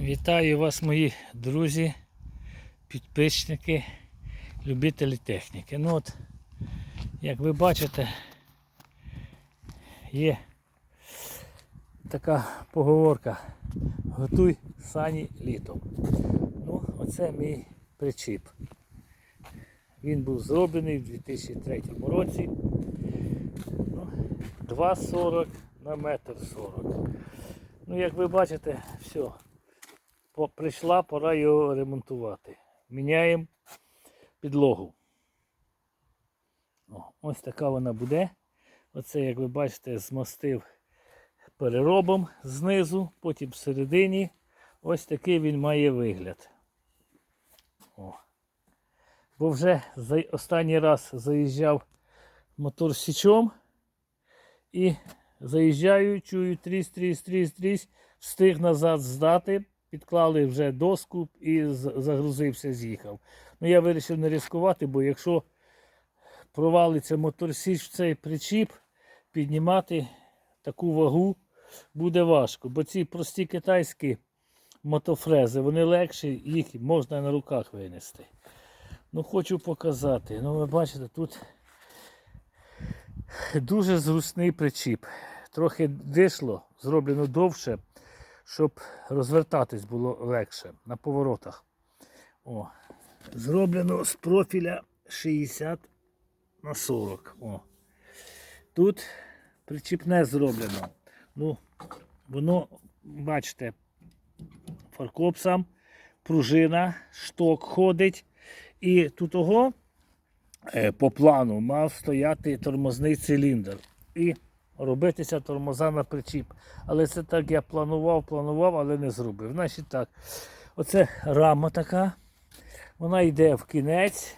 Вітаю вас, мої друзі, підписники, любителі техніки. Ну от, як ви бачите, є така поговорка готуй сані літом. Ну, оце мій причіп. Він був зроблений в 2003 році. Ну, 2,40 на метр 40. Ну, як ви бачите, все. Прийшла пора його ремонтувати. Міняємо підлогу. О, ось така вона буде. Оце, як ви бачите, змастив переробом знизу, потім всередині. Ось такий він має вигляд. О. Бо вже останній раз заїжджав мотор січом і заїжджаю, чую тріс, тріс, тріс, тріс, встиг назад здати, підклали вже доску і загрузився, з'їхав. Ну я вирішив не ризикувати, бо якщо провалиться мотор січ в цей причіп, піднімати таку вагу буде важко. Бо ці прості китайські мотофрези, вони легші, їх можна на руках винести. Ну, хочу показати. Ну, ви бачите, тут дуже зручний причіп. Трохи дишло, зроблено довше, щоб розвертатись було легше на поворотах. О, зроблено з профіля 60 на 40. О. Тут причіпне зроблено. Ну, воно, бачите, фаркоп сам, пружина, шток ходить. І тут того е, по плану мав стояти тормозний циліндр і робитися тормоза на причіп. Але це так я планував, планував, але не зробив. Значить так, оце рама така. Вона йде в кінець.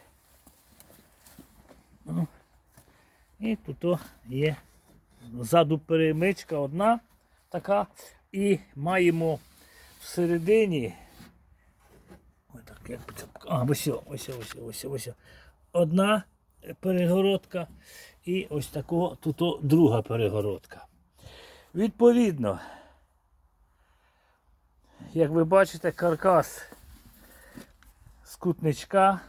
Ну, І тут є ззаду перемичка одна така. І маємо всередині. Ой, так, як А, ось, ось, ось, ось, ось. Одна перегородка і ось такого тут друга перегородка. Відповідно, як ви бачите, каркас з кутничка,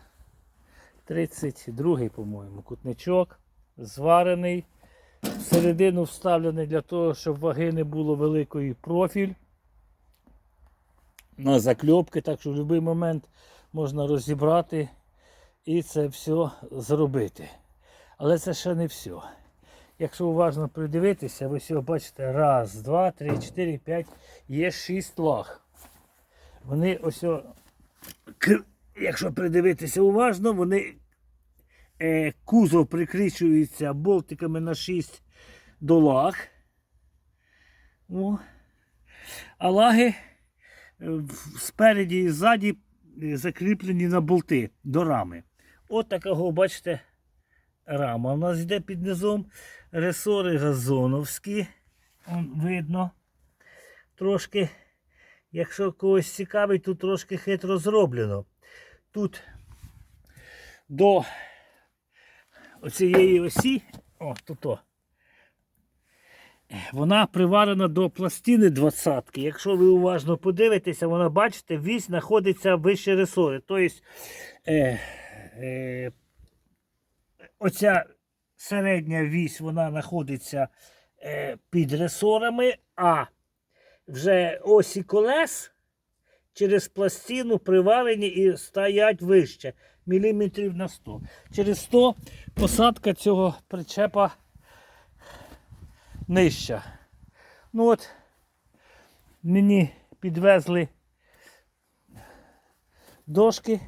32-й, по-моєму, кутничок, зварений, всередину вставлений для того, щоб ваги не було великої профіль на закльопки, так що в будь-який момент можна розібрати і це все зробити. Але це ще не все. Якщо уважно придивитися, ви всього бачите, раз, два, три, чотири, п'ять, є шість лаг. Вони ось, якщо придивитися уважно, вони е, кузов прикріплюється болтиками на 6 до лаг. О. А лаги е, спереді і ззаді закріплені на болти до рами. От такого, бачите, рама. У нас йде під низом ресори газоновські. Он видно. Трошки, якщо когось цікавить, тут трошки хитро зроблено. Тут до оцієї осі, о, тут о, вона приварена до пластини 20 Якщо ви уважно подивитеся, вона, бачите, вісь знаходиться вище ресори. Тобто е, е, оця середня вісь вона знаходиться е, під ресорами, а вже осі колес через пластину приварені і стоять вище, міліметрів на 100. Через 100 посадка цього причепа нижча. Ну от, мені підвезли дошки.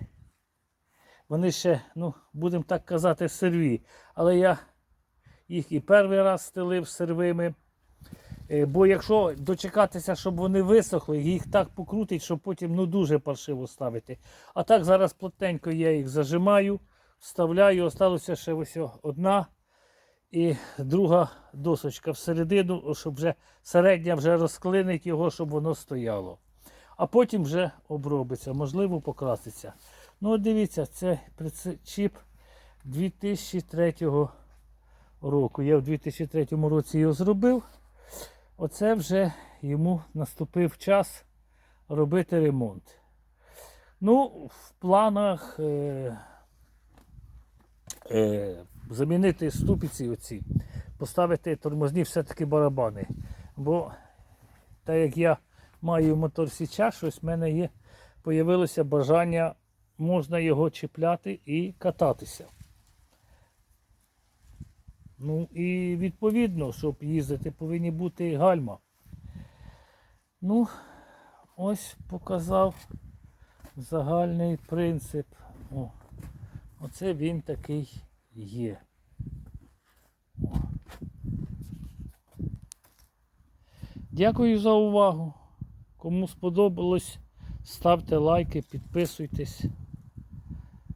Вони ще, ну, будемо так казати, серві. Але я їх і перший раз стелив сервими. Е, Бо якщо дочекатися, щоб вони висохли, їх так покрутить, що потім ну, дуже паршиво ставити. А так зараз плотненько я їх зажимаю, вставляю, осталося ще ось одна і друга досочка всередину, щоб вже середня вже розклинить його, щоб воно стояло. А потім вже обробиться, можливо, покраситься. Ну, от дивіться, це причіп 2003 року. Я в 2003 році його зробив. Оце вже йому наступив час робити ремонт. Ну, в планах е, е, замінити ступиці оці, поставити тормозні все-таки барабани. Бо так як я маю мотор січа, щось в мене є, появилося бажання, можна його чіпляти і кататися. Ну і відповідно, щоб їздити, повинні бути гальма. Ну, ось показав загальний принцип. О, оце він такий є. О. Дякую за увагу. Кому сподобалось, ставте лайки, підписуйтесь.